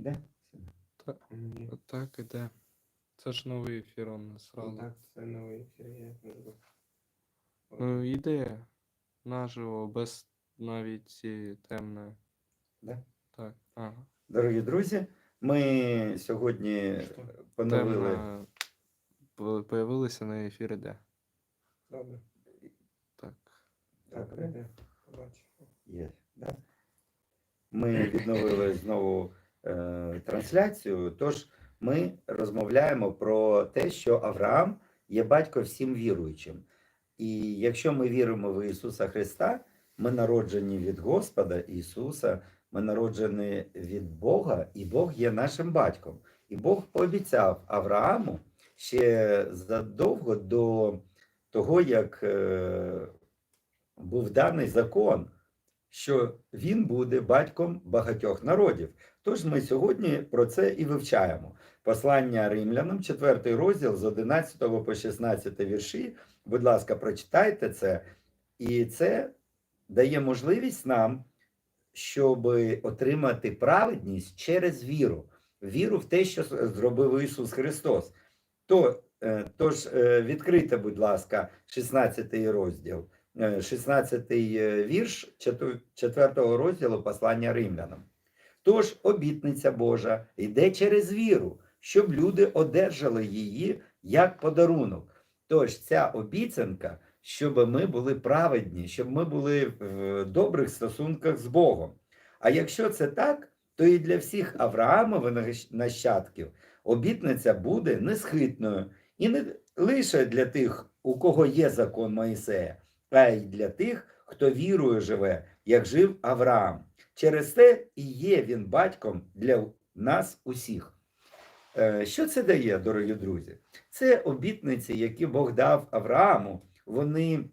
Іде? Ні. Так, іде. Це ж новий ефір у нас разом. Так, це новий ефір, я можу. Ну, іде наживо, без навіть темної. Да? Так, ага. Дорогі друзі, ми сьогодні поновили. Темна по- появилася на ефірі де. Добре. Так. Добре, де? Побачимо. Є, да? Ми відновили знову трансляцію. Тож ми розмовляємо про те, що Авраам є батько всім віруючим. І якщо ми віримо в Ісуса Христа, ми народжені від Господа Ісуса, ми народжені від Бога, і Бог є нашим батьком. І Бог пообіцяв Аврааму ще задовго до того, як е, був даний закон, що він буде батьком багатьох народів. Тож ми сьогодні про це і вивчаємо. Послання римлянам, 4 розділ з 11 по 16 вірші. Будь ласка, прочитайте це, і це дає можливість нам, щоб отримати праведність через віру, віру в те, що зробив Ісус Христос. То, е, тож е, відкрийте, будь ласка, 16 розділ. Е, 16 вірш 4 розділу послання римлянам. Тож обітниця Божа йде через віру, щоб люди одержали її як подарунок. Тож ця обіцянка, щоб ми були праведні, щоб ми були в добрих стосунках з Богом. А якщо це так, то і для всіх Авраамових нащадків обітниця буде несхитною, і не лише для тих, у кого є закон Моїсея, а й для тих, хто вірою живе, як жив Авраам. Через те і є він батьком для нас усіх. Е, Що це дає, дорогі друзі? Це обітниці, які Бог дав Аврааму, вони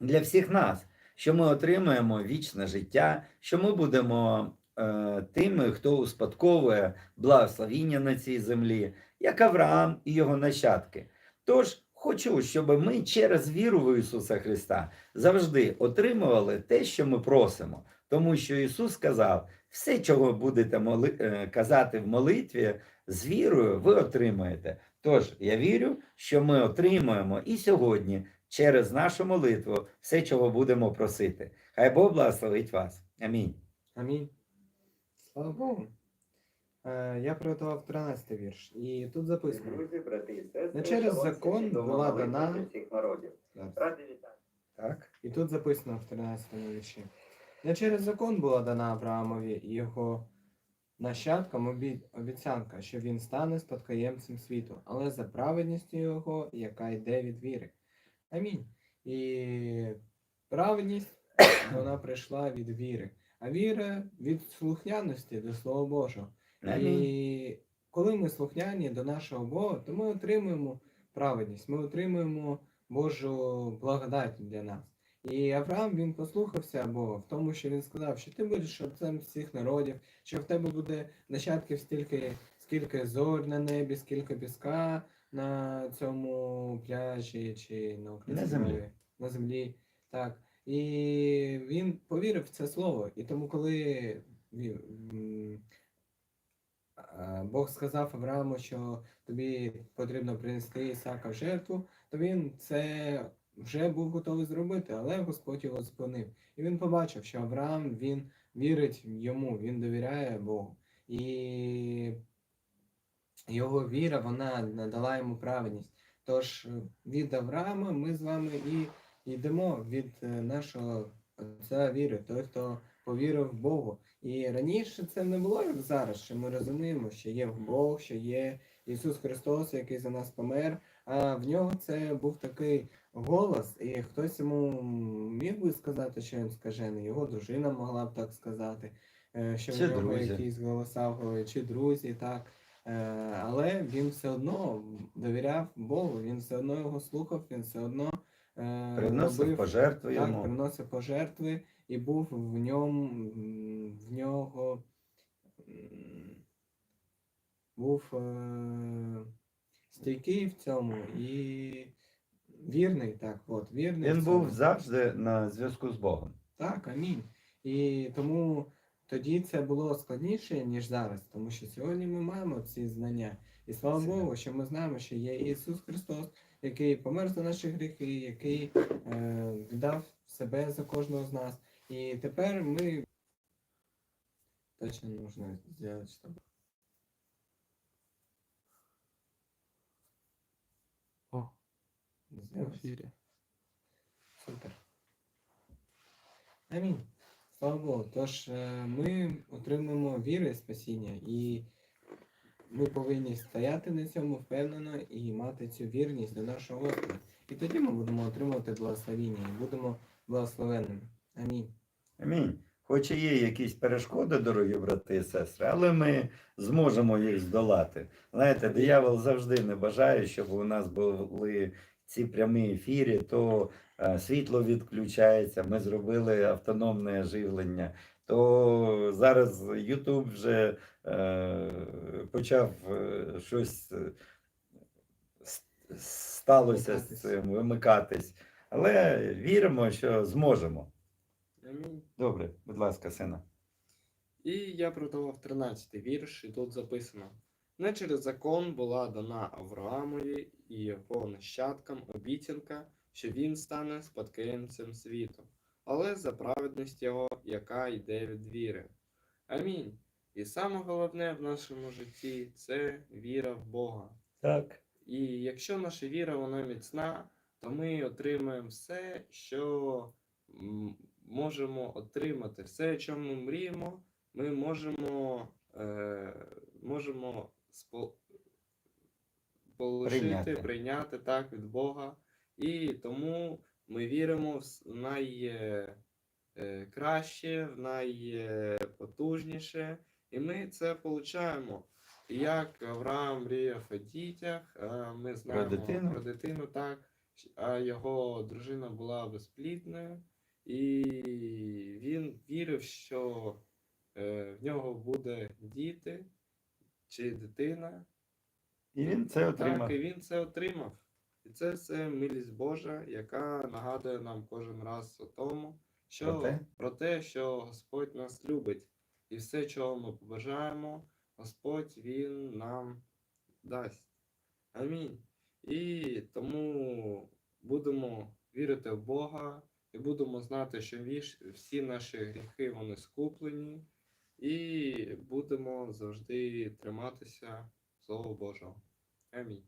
для всіх нас, що ми отримаємо вічне життя, що ми будемо е, тими, хто успадковує благословіння на цій землі, як Авраам і його нащадки. Тож хочу, щоб ми через віру в Ісуса Христа завжди отримували те, що ми просимо. Тому що Ісус сказав: все, чого будете моли... е, казати в молитві, з вірою ви отримаєте. Тож я вірю, що ми отримаємо і сьогодні через нашу молитву все, чого будемо просити. Хай Бог благословить вас. Амінь. Амінь. Слава Богу. Е, я приготував 13 вірш. І тут записано. брати і сестри, Не через закон була дана- всіх народів. Ради вітання. Так. І тут записано в 13 вірші. Не через закон була дана Авраамові і його нащадкам обі- обіцянка, що він стане спадкоємцем світу, але за праведністю його, яка йде від віри. Амінь. І праведність вона прийшла від віри, а віра від слухняності до Слова Божого. І коли ми слухняні до нашого Бога, то ми отримуємо праведність, ми отримуємо Божу благодать для нас. І Авраам він послухався Бога в тому, що він сказав, що ти будеш отцем всіх народів, що в тебе буде нащадків стільки, скільки зорь на небі, скільки піска на цьому пляжі чи на, На землі. на землі. Так. І він повірив в це слово. І тому, коли Бог сказав Аврааму, що тобі потрібно принести Ісака в жертву, то він це вже був готовий зробити, але Господь його зупинив. І він побачив, що Авраам він вірить йому, він довіряє Богу. І його віра вона надала йому праведність. Тож е, від Авраама ми з вами і йдемо від е, нашого отця віри, той, хто повірив в Богу. І раніше це не було як зараз, що ми розуміємо, що є Бог, що є Ісус Христос, який за нас помер. А в нього це був такий голос, і хтось йому міг би сказати, що він скажений, його дружина могла б так сказати, е, що Чи в нього друзі. якісь голоса в голові, чи друзі, так. Е, Але він все одно довіряв Богу, він все одно його слухав, він все одно е, Приносив робив, пожертви так, йому. приносив пожертви і був в ньому в нього був е, стійкий в цьому і вірний, так, от, вірний. Він був завжди на зв'язку з Богом. Так, амінь. І тому тоді це було складніше, ніж зараз, тому що сьогодні ми маємо ці знання. І слава Богу, що ми знаємо, що є Ісус Христос, який помер за наші гріхи, який е, віддав себе за кожного з нас. І тепер ми точно нужно зробити, щоб О, в зробити. Супер. Амінь. Слава Богу. Тож е, ми отримуємо віру і спасіння, і ми повинні стояти на цьому впевнено і мати цю вірність до нашого Господа. І тоді ми будемо отримувати благословіння і будемо благословенними. Амінь. Амінь. Хоч і є якісь перешкоди, дорогі брати і сестри, але ми зможемо їх здолати. Знаєте, диявол завжди не бажає, щоб у нас були ці прямі ефірі, то е, світло відключається, ми зробили автономне живлення, то зараз YouTube вже е, почав е, щось е, сталося з цим, вимикатись. Але віримо, що зможемо. Амінь. Добре, будь ласка, сина. І я продавав 13 вірш, і тут записано: не через закон була дана Авраамові і його нащадкам обіцянка, що він стане спадкоємцем світу, але за праведність його, яка йде від віри. Амінь. І саме головне в нашому житті це віра в Бога. Так. І якщо наша віра вона міцна, то ми отримаємо все, що можемо отримати, все, що ми мріємо, ми можемо, е, можемо спо, полишити, Прийняти. прийняти. так від Бога. І тому ми віримо в найкраще, в найпотужніше, і ми це получаємо. Як Авраам мріяв о дітях, ми знаємо дитину. про дитину, так, а його дружина була безплідною, і він вірив, що е, в нього буде діти чи дитина. І він це отримав. Так, і він це отримав. І це все милість Божа, яка нагадує нам кожен раз о тому, що Про те? про те, що Господь нас любить. І все, чого ми побажаємо, Господь Він нам дасть. Амінь. І тому будемо вірити в Бога і будемо знати, що всі наші гріхи вони скуплені, і будемо завжди триматися Слова Божого. Амінь.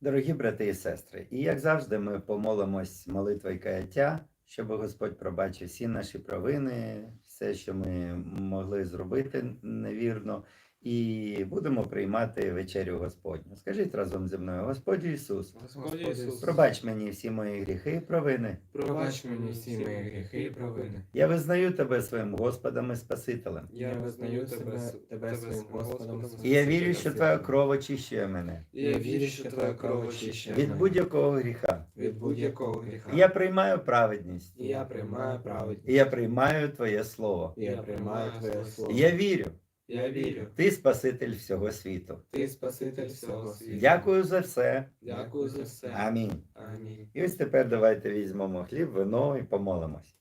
Дорогі брати і сестри, і як завжди, ми помолимось молитвою каяття, щоб Господь пробачив всі наші провини, все, що ми могли зробити невірно, і будемо приймати вечерю Господню. Скажіть разом зі мною, Господь Ісус, Господь Ісус, пробач мені всі мої гріхи і провини. Пробач мені всі мої гріхи і провини. Я визнаю тебе своїм Господом і Спасителем. Я визнаю тебе, тебе своїм Господом І я вірю, що твоя кров очищує мене І я вірю, що твоя кров очищує від будь-якого гріха. від будь-якого гріха. І я приймаю праведність. І я приймаю праведність. І я приймаю Твоє Слово. І я приймаю Твоє Слово. І я вірю, Я вірю. ти Спаситель всього світу. Ти Спаситель всього світу. Дякую за все. Дякую за все. Амінь. Амінь. І ось тепер давайте візьмемо хліб, вино і помолимось.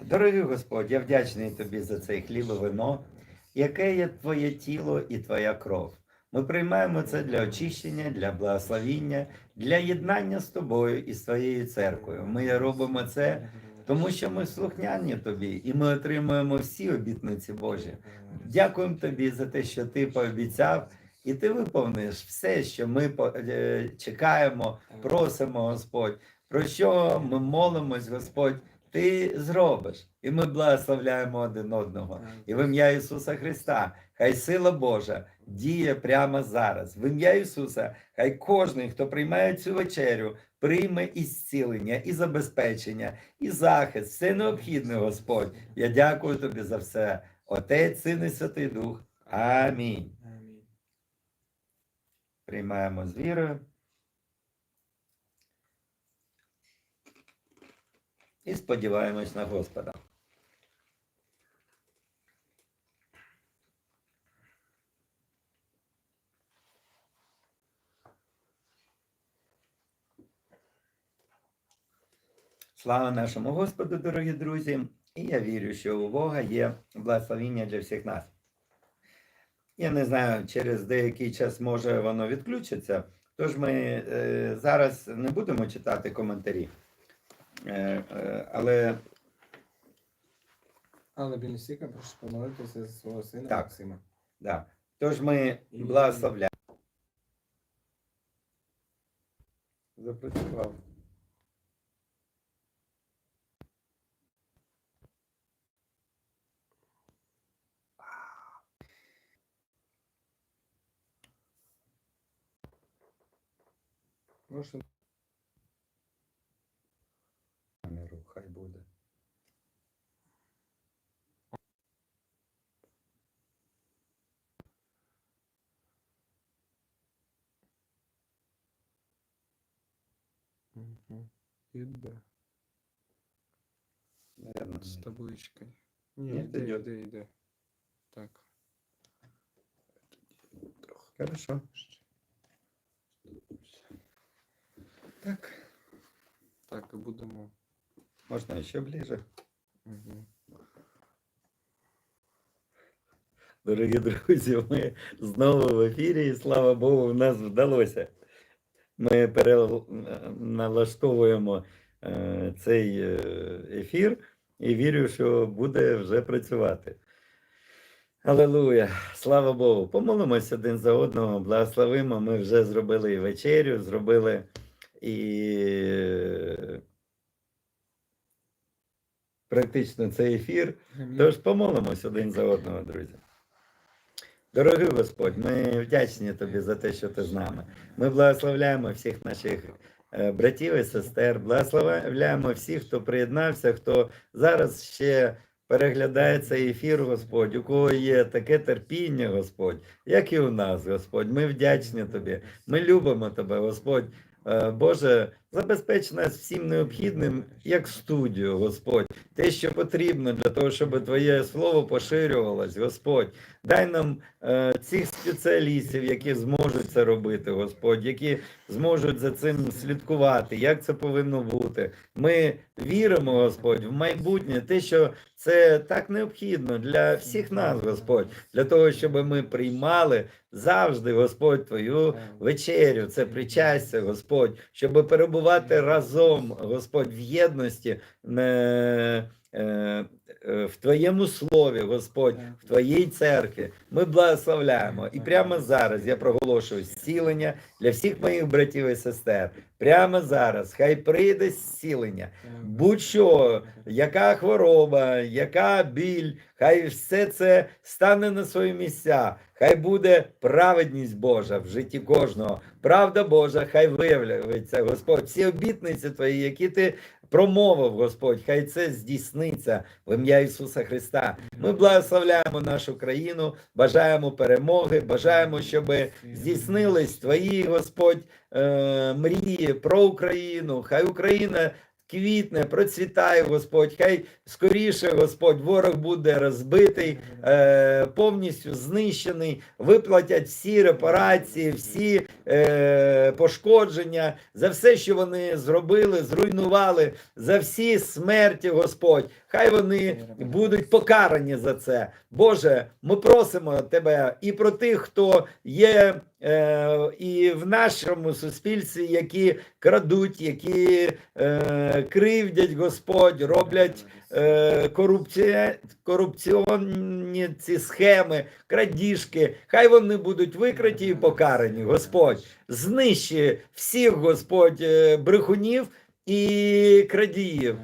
Дорогий Господь, я вдячний тобі за цей хліб і вино, яке є твоє тіло і твоя кров. Ми приймаємо це для очищення, для благословіння, для єднання з тобою і з твоєю церквою. Ми робимо це, тому що ми слухняні тобі, і ми отримуємо всі обітниці Божі. Дякуємо тобі за те, що ти пообіцяв, і ти виповниш все, що ми е, чекаємо, просимо, Господь. Про що ми молимось, Господь, ти зробиш. І ми благословляємо один одного. І в ім'я Ісуса Христа, хай сила Божа діє прямо зараз. В ім'я Ісуса, хай кожен, хто приймає цю вечерю, прийме і зцілення, і забезпечення, і захист, все необхідне, Господь. Я дякую тобі за все. Отець, Син і Святий Дух. Амінь. Приймаємо з вірою. І сподіваємось на Господа. Слава нашому Господу, дорогі друзі! І я вірю, що у Бога є благословіння для всіх нас. Я не знаю, через деякий час може воно відключиться. Тож ми е, зараз не будемо читати коментарі. Е, е, але Але біля стіка прошу помолитися за свого сина Так. Максима. да. Тож ми благословляємо. Запрацював. Прошу Угу. Іде. Наверно, З ні. табличкою. Ні, Ні, йде, йде. йде, йде. Так. Хорошо. Так. Так, і будемо. Можна ще ближе. Угу. Дорогі друзі, ми знову в ефірі, і слава Богу, в нас вдалося. Ми переналаштовуємо е, цей е, ефір і вірю, що буде вже працювати. Алелуя! Слава Богу! Помолимося один за одного, благословимо. Ми вже зробили і вечерю, зробили і практично цей ефір. Тож помолимось один за одного, друзі. Дорогий Господь, ми вдячні Тобі за те, що ти з нами. Ми благословляємо всіх наших е, братів і сестер, благословляємо всіх, хто приєднався, хто зараз ще переглядає цей ефір, Господь, у кого є таке терпіння, Господь, як і у нас, Господь. Ми вдячні Тобі. Ми любимо Тебе, Господь. Е, Боже, забезпеч нас всім необхідним, як студію, Господь, те, що потрібно для того, щоб Твоє слово поширювалось, Господь. Дай нам е, цих спеціалістів, які зможуть це робити, Господь, які зможуть за цим слідкувати, як це повинно бути. Ми віримо, Господь, в майбутнє, те, що це так необхідно для всіх нас, Господь, для того, щоб ми приймали завжди, Господь, Твою вечерю, це причастя, Господь, щоб перебувати разом, Господь, в єдності е, в Твоєму слові, Господь, в Твоїй церкві. Ми благословляємо. І прямо зараз я проголошую зцілення для всіх моїх братів і сестер. Прямо зараз хай прийде зцілення. Будь-що, яка хвороба, яка біль, хай все це стане на свої місця. Хай буде праведність Божа в житті кожного. Правда Божа, хай виявляється, Господь. Всі обітниці твої, які ти промовив, Господь, хай це здійсниться в ім'я Ісуса Христа. Ми благословляємо нашу країну, бажаємо перемоги, бажаємо, щоб здійснились твої, Господь, е, мрії про Україну. Хай Україна квітне, процвітає, Господь. Хай скоріше, Господь, ворог буде розбитий, е, повністю знищений. Виплатять всі репарації, всі е, пошкодження за все, що вони зробили, зруйнували, за всі смерті, Господь. Хай вони будуть покарані за це. Боже, ми просимо Тебе і про тих, хто є і в нашому суспільстві, які крадуть, які е, кривдять, Господь, роблять е, корупція, корупціонні ці схеми, крадіжки. Хай вони будуть викриті і покарані, Господь. Знищи всіх, Господь, е, брехунів і крадіїв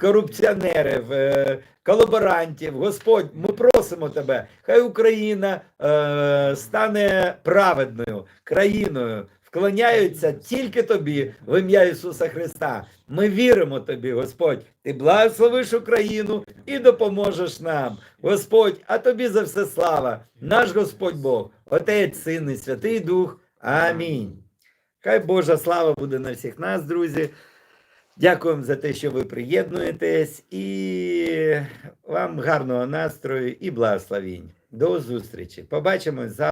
корупціонерів, е, колаборантів. Господь, ми просимо тебе, хай Україна е, стане праведною країною. Вклоняються тільки тобі в ім'я Ісуса Христа. Ми віримо тобі, Господь. Ти благословиш Україну і допоможеш нам. Господь, а тобі за все слава, наш Господь Бог, Отець, Син і Святий Дух. Амінь. Хай Божа слава буде на всіх нас, друзі. Дякуємо за те, що ви приєднуєтесь, і вам гарного настрою і благословінь. До зустрічі. Побачимось завтра.